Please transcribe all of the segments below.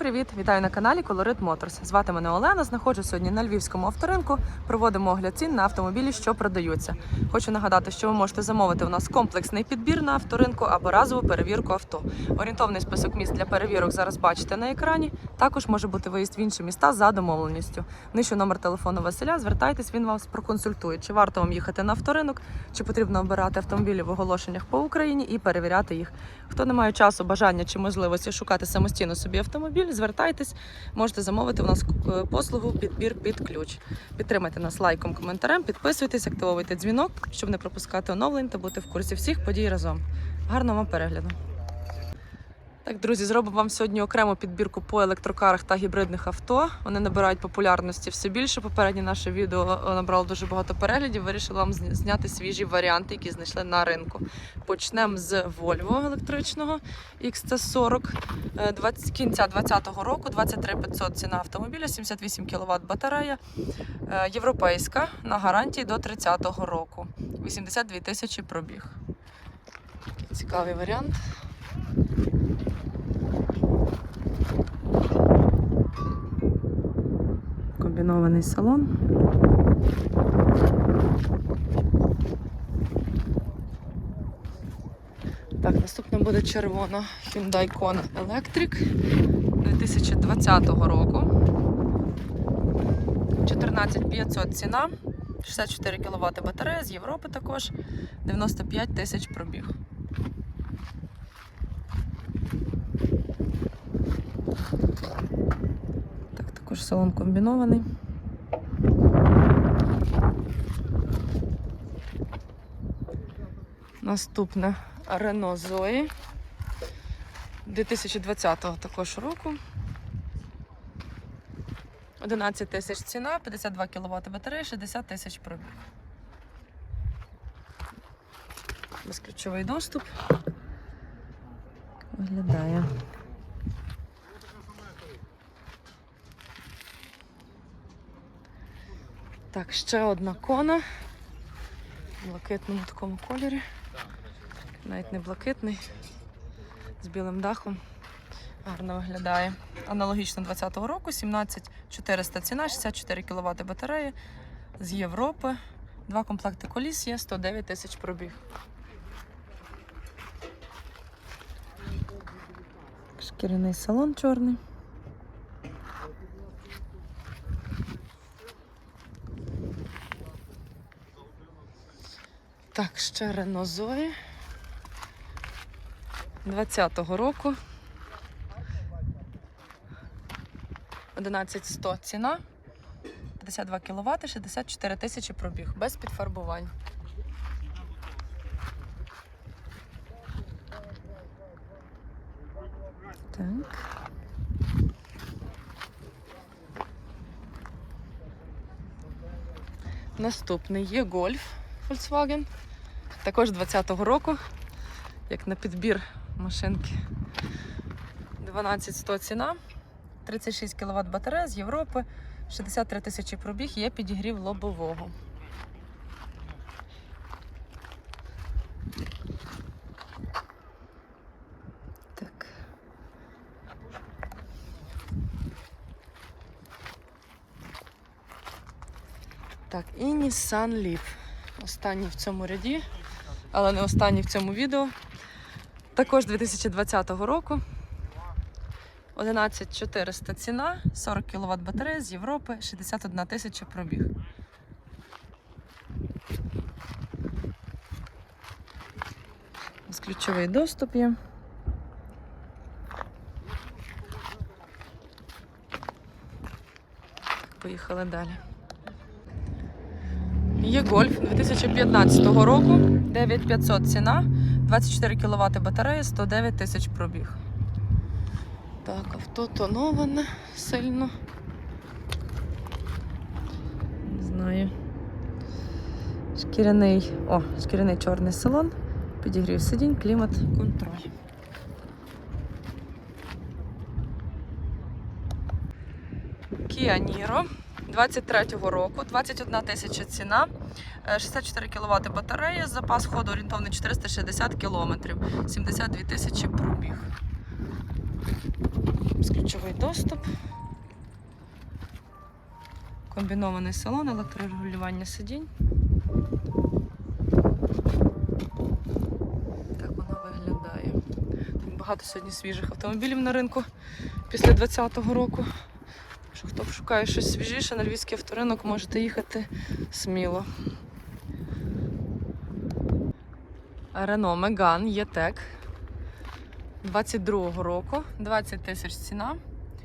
привіт! Вітаю на каналі Colorit Motors. Звати мене Олена. Знаходжу сьогодні на львівському авторинку. Проводимо огляд цін на автомобілі, що продаються. Хочу нагадати, що ви можете замовити у нас комплексний підбір на авторинку або разову перевірку авто. Орієнтовний список міст для перевірок зараз бачите на екрані. Також може бути виїзд в інші міста за домовленістю. Нижче номер телефону Василя. Звертайтесь, він вас проконсультує, чи варто вам їхати на авторинок, чи потрібно обирати автомобілі в оголошеннях по Україні і перевіряти їх. Хто не має часу, бажання чи можливості шукати самостійно собі автомобіль, звертайтесь, можете замовити у нас е, послугу підбір під ключ. Підтримайте нас лайком, коментарем, підписуйтесь, активовуйте дзвінок, щоб не пропускати оновлень та бути в курсі всіх подій разом. Гарного вам перегляду! Так, друзі, зробимо вам сьогодні окрему підбірку по електрокарах та гібридних авто. Вони набирають популярності все більше. Попереднє наше відео е, набрало дуже багато переглядів. Вирішила вам зняти свіжі варіанти, які знайшли на ринку. Почнемо з Volvo електричного XT40 е, 20, кінця 2020 року, 23 500 ціна автомобіля, 78 кВт батарея. Е, Європейська на гарантії до 30-го року. 82 тисячі пробіг. Цікавий варіант. Комбінований салон. Так, наступна буде червона Hyundai Kona Electric 2020 року. 14500 ціна, 64 кВт батарея з Європи також, 95 тисяч пробіг. Так, також салон комбінований. Наступне Renault Zoe 2020 також року. 11 тисяч ціна, 52 кВт батарея, 60 тисяч пробіг. Безключовий доступ. Виглядає. Так, ще одна кона. В блакитному такому кольорі. Навіть не блакитний. З білим дахом. Гарно виглядає. Аналогічно 2020 року, 17400 ціна, 64 кВт батареї з Європи. Два комплекти коліс є, 109 тисяч пробіг. Шкіряний салон чорний. Так, ще Renault Zoe 20-го року. 11100 ціна, 52 кВт, 64 тисячі пробіг, без підфарбувань. Так. Наступний є Golf Volkswagen. Також 20-го року, як на підбір машинки. 12100 ціна. 36 кВт батарея з Європи, 63 тисячі пробіг, є підігрів лобового. Так. Так, і Nissan Leaf. Останній в цьому ряді, але не останній в цьому відео. Також 2020 року. 11400 ціна, 40 кВт батарея з Європи, 61 тисяча пробіг. Ключовий доступ є. Поїхали далі. Гольф 2015 року, 9500 ціна, 24 кВт батарея, 109 тисяч пробіг. Так, авто тоноване сильно. Не знаю. Шкіряний, о, шкіряний чорний салон, підігрів сидінь, клімат, контроль. Niro 23-го року, 21 тисяча ціна, 64 кВт батарея, запас ходу орієнтовний 460 км, 72 тисячі пробіг. Безключовий доступ. Комбінований салон, електрорегулювання сидінь. Так вона виглядає. Так багато сьогодні свіжих автомобілів на ринку після 2020 року. Що хто шукає щось свіжіше на львівський авторинок, можете їхати сміло. Рено Меган Єтек 22-го року, 20 тисяч ціна,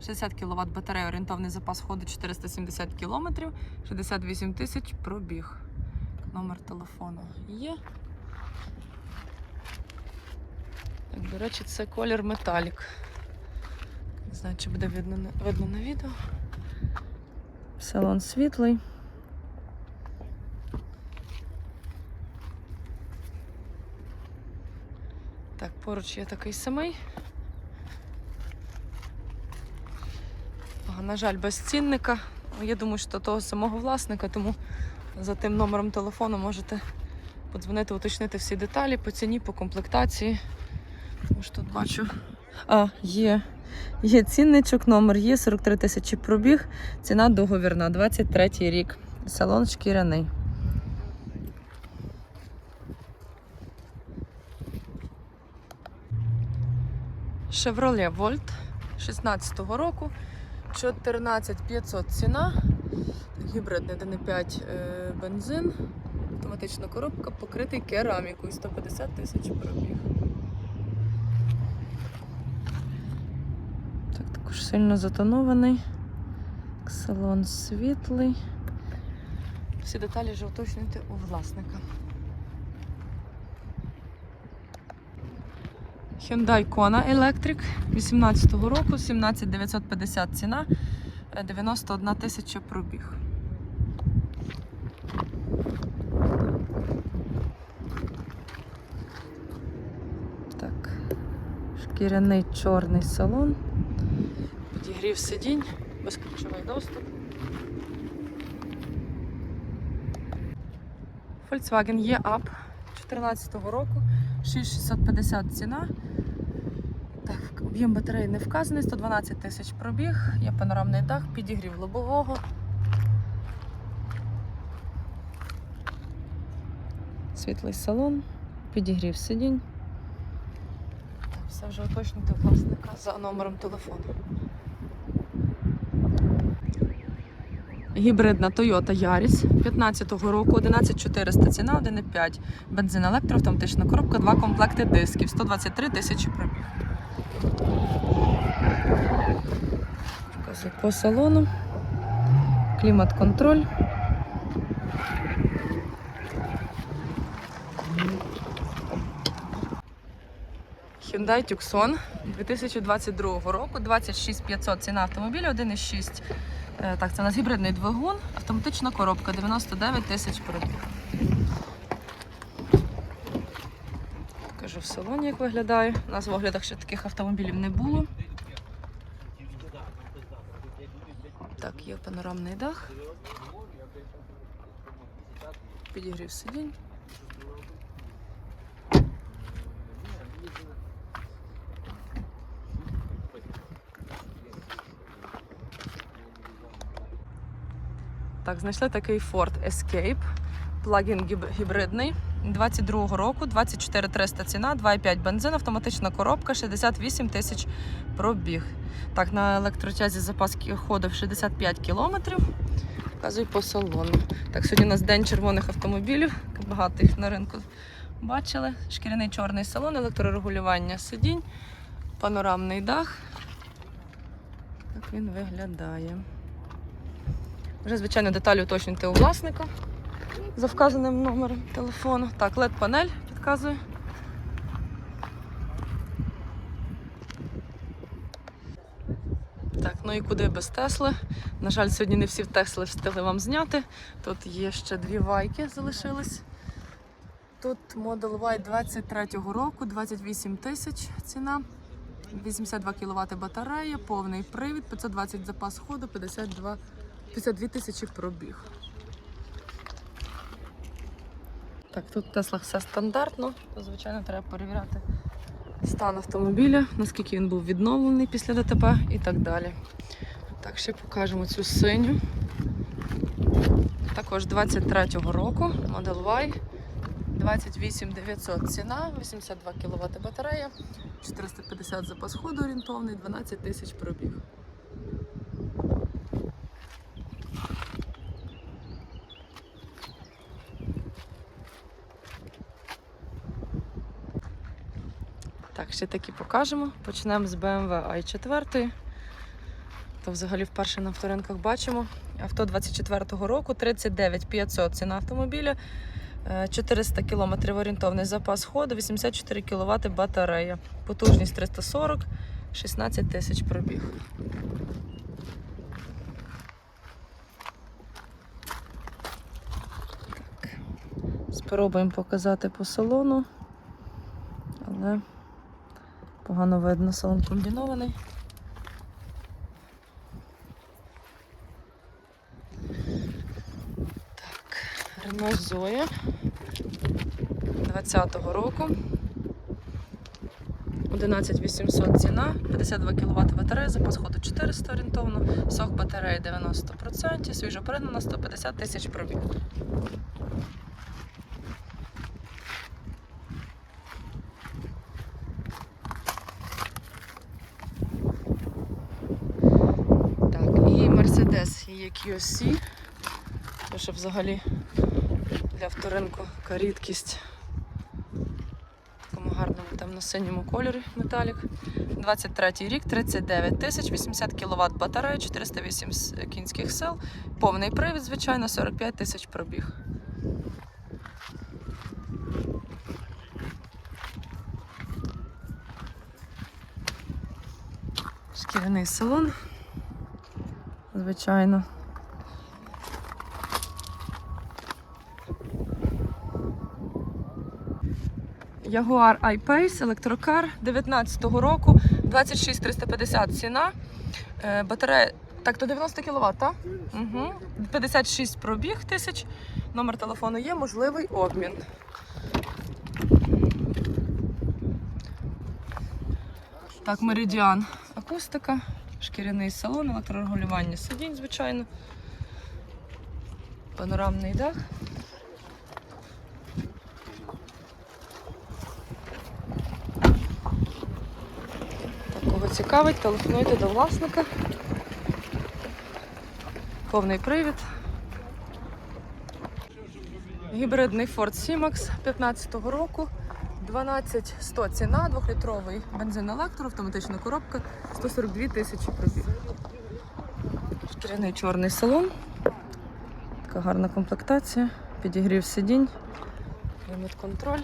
60 кВт батарея, орієнтовний запас ходу 470 км, 68 тисяч пробіг. Номер телефону є. Так, до речі, це колір металік. Не знаю, чи буде видно, видно на відео. Салон світлий. Так, поруч є такий самий. На жаль, без цінника. Я думаю, що того самого власника, тому за тим номером телефону можете подзвонити, уточнити всі деталі по ціні, по комплектації. Тому що тут бачу. А, є. Є цінничок, номер є, 43 тисячі пробіг, ціна договірна, 23 рік. Салон шкіряний. Chevrolet Volt 16-го року. 14500 ціна. Гібридний 1,5 е, бензин. Автоматична коробка, покритий керамікою 150 тисяч пробіг. Так, також сильно затонований. Салон світлий. Всі деталі вже уточнюйте у власника. Hyundai Kona Electric 18-го року, 17950 ціна, е, 91 тисяча пробіг. Так, шкіряний чорний салон, підігрів сидінь, безключовий доступ. Volkswagen E-Up 14-го року, 6650 ціна. Об'єм батареї не вказаний, 112 тисяч пробіг, є панорамний дах, підігрів лобового. Світлий салон, підігрів сидінь. Так, все вже уточнити власника за номером телефону. Гібридна Toyota Yaris 15-го року, 11400 ціна, 1,5. Бензин електро, автоматична коробка, два комплекти дисків, 123 тисячі пробіг. Показую по салону. Клімат-контроль. Hyundai Tucson 2022 року, 26500 ціна автомобіля, 1,6. Е, Так, це у нас гібридний двигун, автоматична коробка, 99 тисяч пробіг. Салоні, як виглядає. У нас в оглядах ще таких автомобілів не було. Так, є панорамний дах. Підігрів сидінь. Так, знайшли такий Ford Escape. Плагін гіб- гібридний. 22-го року, 24 300 ціна, 2,5 бензин, автоматична коробка, 68 тисяч пробіг. Так, на електротязі запас ходу 65 кілометрів. Показую по салону. Так, сьогодні у нас день червоних автомобілів. Багато їх на ринку бачили. Шкіряний чорний салон, електрорегулювання сидінь, панорамний дах. Так він виглядає. Вже, звичайно, деталі уточнюйте у власника за вказаним номером телефону. Так, led панель підказую. Так, ну і куди без Тесли. На жаль, сьогодні не всі в Тесли встигли вам зняти. Тут є ще дві вайки залишились. Тут Model Y 23-го року, 28 тисяч ціна. 82 кВт батарея, повний привід, 520 запас ходу, 52, 52 тисячі пробіг. Так, тут в Теслах все стандартно, то, звичайно, треба перевіряти стан автомобіля, наскільки він був відновлений після ДТП і так далі. Так, ще покажемо цю синю. Також 23-го року Model Y. 28 900 ціна, 82 кВт батарея, 450 запас ходу орієнтовний, 12 тисяч пробіг. Ще такі покажемо. Почнемо з BMW i4. То взагалі вперше на авторинках бачимо. Авто 24-го року, 39 500 ціна автомобіля, е, 400 км орієнтовний запас ходу, 84 кВт батарея, потужність 340, 16 тисяч пробіг. Так. Спробуємо показати по салону, але погано видно, салон комбінований. Так, Renault Zoe 20-го року. 11800 ціна, 52 кВт батарея, запас ходу 400 орієнтовно, сок батареї 90%, свіжо пригнано 150 тисяч пробіг. Так, і EQC. Це ще взагалі для вторинку така рідкість. В такому гарному темно-синьому кольорі металік. 23 рік, 39 тисяч, 80 кВт батарея, 408 кінських сил, повний привід, звичайно, 45 тисяч пробіг. Шкіряний салон. Звичайно. Jaguar I-Pace, електрокар 19-го року, 26 350 ціна. Е, Батарея, так, то 90 кВт, так? Угу. 56 пробіг тисяч. Номер телефону є, можливий обмін. Так, меридіан. Акустика, шкіряний салон, електрорегулювання сидінь, звичайно. Панорамний дах. Цікавить, телефонуйте до власника. Повний привід. Гібридний Ford C-Max 15-го року. 12100 ціна, 2-літровий бензин електро, автоматична коробка, 142 тисячі пробіг. Шкіряний чорний салон. Така гарна комплектація, підігрів сидінь, клімат-контроль.